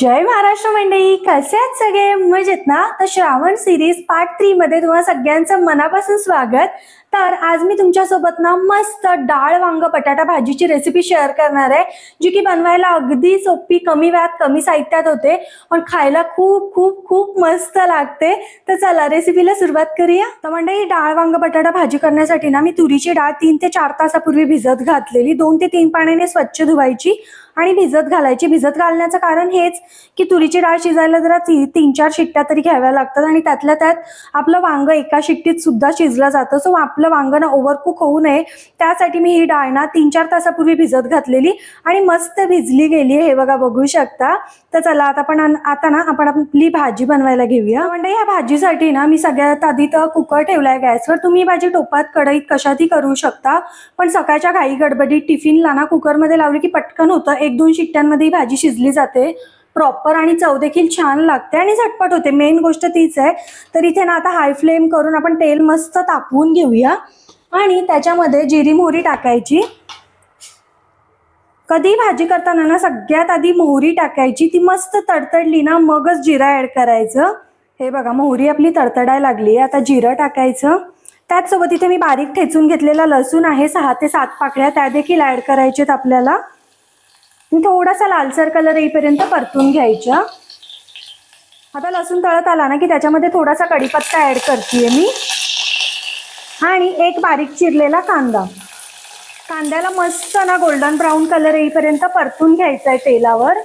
जय महाराष्ट्र मंडळी कसे आहेत सगळे? मजेत ना? तर श्रावण सिरीज पार्ट थ्री मध्ये तुम्हाला सगळ्यांचं मनापासून स्वागत. तर आज मी तुमच्यासोबत ना मस्त डाळ वांग बटाटा भाजीची रेसिपी शेअर करणार आहे जी की बनवायला अगदी सोपी कमी वेळात कमी साहित्यात होते पण खायला खूप खूप खूप मस्त लागते. तर चला रेसिपीला सुरुवात करूया. तर मंडळी डाळ वांग बटाटा भाजी करण्यासाठी ना मी तुरीची डाळ तीन ते चार तासापूर्वी भिजत घातलेली. दोन ते तीन पाण्याने स्वच्छ धुवायची. आणि भिजत घालायची. भिजत घालण्याचं कारण हेच की तुरीची डाळ शिजायला जरा ती- तीन चार शिट्ट्या तरी घ्याव्या लागतात आणि त्यातल्या त्यात आपलं वांग एका शिट्टीत सुद्धा शिजलं जातं. सो आपलं वांग ना ओव्हरकुक होऊ नये. त्यासाठी मी ही डाळ ना तीन चार तासापूर्वी भिजत घातलेली आणि मस्त भिजली गेली हे बघा बघू शकता. तर चला आता आपण आता ना आपण आपली भाजी बनवायला घेऊया. म्हणजे या भाजीसाठी ना मी सगळ्यात आधी तर कुकर ठेवलाय गॅसवर. तुम्ही भाजी टोपात कढईत कशातही करू शकता. पण सकाळच्या घाई गडबडीत टिफिनला ना कुकरमध्ये लावली की पटकन होतं. एक दोन शिट्ट्यांमध्ये ही भाजी शिजली जाते. प्रॉपर आणि चव देखील छान लागते आणि झटपट होते. मेन गोष्ट तीच आहे. तर इथे ना आता हाय फ्लेम करून आपण तेल मस्त तापवून घेऊया. आणि त्याच्यामध्ये जिरी मोहरी टाकायची. कधी भाजी करताना ना सगळ्यात आधी मोहरी टाकायची. ती मस्त तडतडली ना मगच जिरा ऍड करायचं. हे बघा मोहरी आपली तडतडायला लागली आता जिरं टाकायचं. त्याचसोबत इथे मी बारीक ठेचून घेतलेला लसूण आहे. सहा ते सात पाकळ्या त्या देखील ऍड करायच्यात आपल्याला. थोडासा लालसर कलर येईपर्यंत परतून घ्यायच्या आता लसूण तळत आला ना की त्याच्यामध्ये थोडासा कढीपत्ता ऍड करते मी. आणि एक बारीक चिरलेला कांदा. कांद्याला मस्त ना गोल्डन ब्राऊन कलर येईपर्यंत परतून घ्यायचा आहे तेलावर.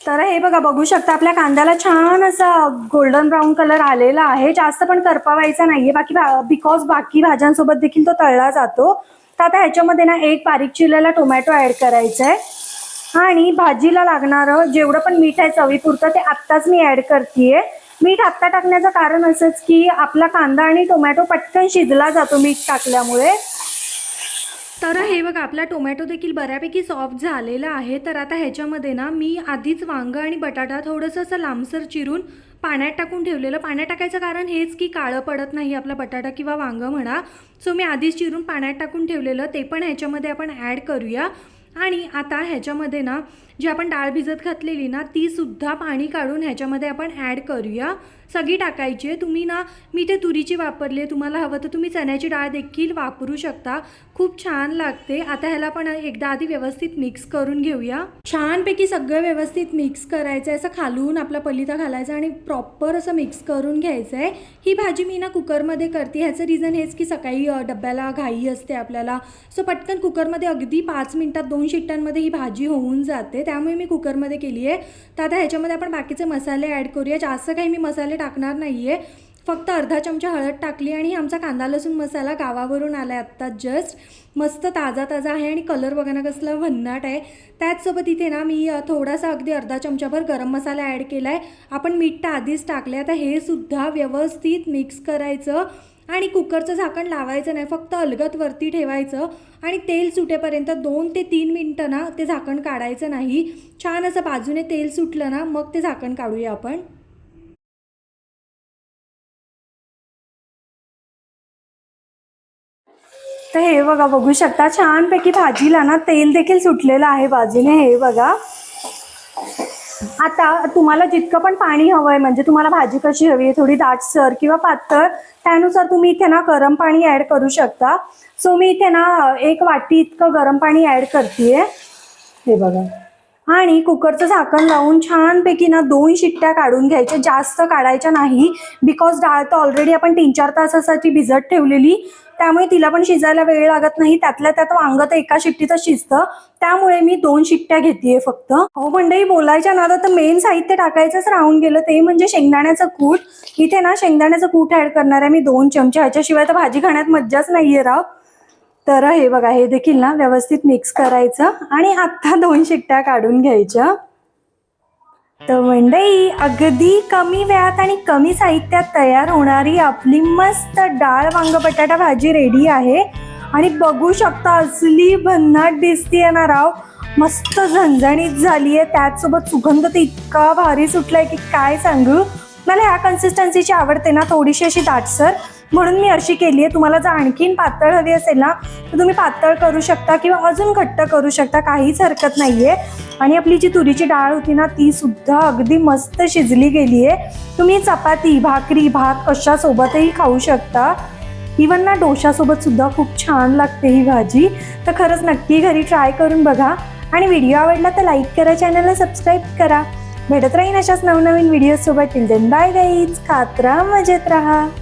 तर हे बघा बघू शकता आपल्या कांद्याला छान असा गोल्डन ब्राऊन कलर आलेला आहे. जास्त पण करपावायचा नाहीये. बाकी बिकॉज बाकी भाज्यांसोबत देखील तो तळला जातो. तर आता ह्याच्यामध्ये ना एक बारीक चिरलेला टोमॅटो ऍड करायचा आहे आणि भाजीला लागणारं जेवढं पण मीठ आहे चवीपुरतं ते आत्ताच मी ऍड करते मीठ आत्ता टाकण्याचं कारण असंच की आपला कांदा आणि टोमॅटो पटकन शिजला जातो मीठ टाकल्यामुळे. तर हे बघा आपला टोमॅटो देखील बऱ्यापैकी सॉफ्ट झालेला आहे. तर आता ह्याच्यामध्ये ना मी आधीच वांग आणि बटाटा थोडंसं असं लांबसर चिरून पाण्यात टाकून ठेवलेलं. पाण्यात टाकायचं कारण हेच की काळं पडत नाही आपला बटाटा किंवा वांगं म्हणा. सो मी आधीच चिरून पाण्यात टाकून ठेवलेलं. ते पण ह्याच्यामध्ये आपण ॲड करूया. आणि आता ह्याच्यामध्ये ना जी आपण डाळ भिजत घातलेली ना ती सुद्धा पाणी काढून ह्याच्यामध्ये आपण ॲड करूया. सगळी टाकायची आहे. तुम्ही ना मी ते तुरीची वापरली आहे. तुम्हाला हवं तर तुम्ही चण्याची डाळ देखील वापरू शकता. खूप छान लागते. आता ह्याला पण एकदा आधी व्यवस्थित मिक्स करून घेऊया. छानपैकी सगळं व्यवस्थित मिक्स करायचं आहे असं खालून आपला पलिता घालायचा आणि प्रॉपर असं मिक्स करून घ्यायचं आहे ही भाजी मी ना कुकरमध्ये करते. ह्याचं रिझन हेच की सकाळी डब्याला घाई असते आपल्याला. सो पटकन कुकरमध्ये अगदी पाच मिनटात दोन शिट्ट्यांमध्ये ही भाजी होऊन जाते. त्यामुळे मी कुकरमध्ये केली आहे. तर आता ह्याच्यामध्ये आपण बाकीचे मसाले ॲड करूया जास्त काही मी मसाले टाकणार नाही आहे फक्त अर्धा चमचा हळद टाकली आणि आमचा कांदा लसूण मसाला गावावरून आला आहे आत्ता जस्ट मस्त ताजा ताजा आहे आणि कलर बघा ना कसला भन्नाट आहे. त्याचसोबत इथे ना मी थोडासा अगदी अर्धा चमचाभर गरम मसाला ॲड केला आहे आपण मीठ तर आधीच टाकले आता हे सुद्धा व्यवस्थित मिक्स करायचं. आणि कुकरचं झाकण लावायचं नाही फक्त अलगत वरती ठेवायचं आणि तेल सुटेपर्यंत दोन ते तीन मिनटं ना ते झाकण काढायचं नाही. छान असं बाजूने तेल सुटलं ना मग ते झाकण काढूया आपण. तर हे बघा बघू शकता छानपैकी भाजीला ना तेल देखील सुटलेलं आहे बाजूने हे बघा. आता तुम्हाला जितकं पण पाणी हवं आहे म्हणजे तुम्हाला भाजी कशी हवी आहे थोडी दाटसर किंवा पातळ त्यानुसार तुम्ही इथे ना गरम पाणी ॲड करू शकता. सो मी इथे ना एक वाटी इतकं गरम पाणी ॲड करते हे बघा. आणि कुकरचं झाकण लावून छानपैकी ना दोन शिट्ट्या काढून घ्यायच्या. जास्त काढायच्या नाही बिकॉज डाळ तर ऑलरेडी आपण तीन चार तासासाठी भिजत ठेवलेली. त्यामुळे तिला पण शिजायला वेळ लागत नाही. त्यातल्या त्यात वांग तर एका शिट्टीचं शिजतं. त्यामुळे मी दोन शिट्ट्या घेतेय फक्त. हो मंडई बोलायच्या नादात तर मेन साहित्य टाकायचंच राहून गेलं. ते म्हणजे शेंगदाण्याचं कूट. इथे ना शेंगदाण्याचं कूट ऍड करणार आहे मी दोन चमचे. ह्याच्याशिवाय तर भाजी खाण्यात मज्जाच नाहीये राव. तर हे बघा हे देखील ना व्यवस्थित मिक्स करायचं आणि आता दोन शिट्ट्या काढून घ्यायच्या. तर मंडई अगदी कमी वेळात आणि कमी साहित्यात तयार होणारी आपली मस्त डाळ वांग बटाटा भाजी रेडी आहे. आणि बघू शकता असली भन्नाट दिसतीये ना राव. मस्त झणझणीत झाली आहे त्याचसोबत सुगंध तर इतका भारी सुटलाय की काय सांगू? मला ह्या कन्सिस्टन्सीची आवडते ना थोडीशी अशी दाटसर म्हणून मी अशी केली आहे. तुम्हाला जर आणखीन पातळ हवी असेल ना तर तुम्ही पातळ करू शकता किंवा अजून घट्ट करू शकता. काहीच हरकत नाही आहे आणि आपली जी तुरीची डाळ होती ना ती सुद्धा अगदी मस्त शिजली गेली आहे. तुम्ही चपाती भाकरी भात कशासोबतही खाऊ शकता. इवन ना डोशासोबत सुद्धा खूप छान लागते ही भाजी. तर खरंच नक्की घरी ट्राय करून बघा. आणि व्हिडिओ आवडला तर लाईक करा चॅनलला सबस्क्राईब करा. भेटत राहीन अशाच नवनवीन व्हिडिओसोबत टिल देन बाय गाईज खात मजेत राहा.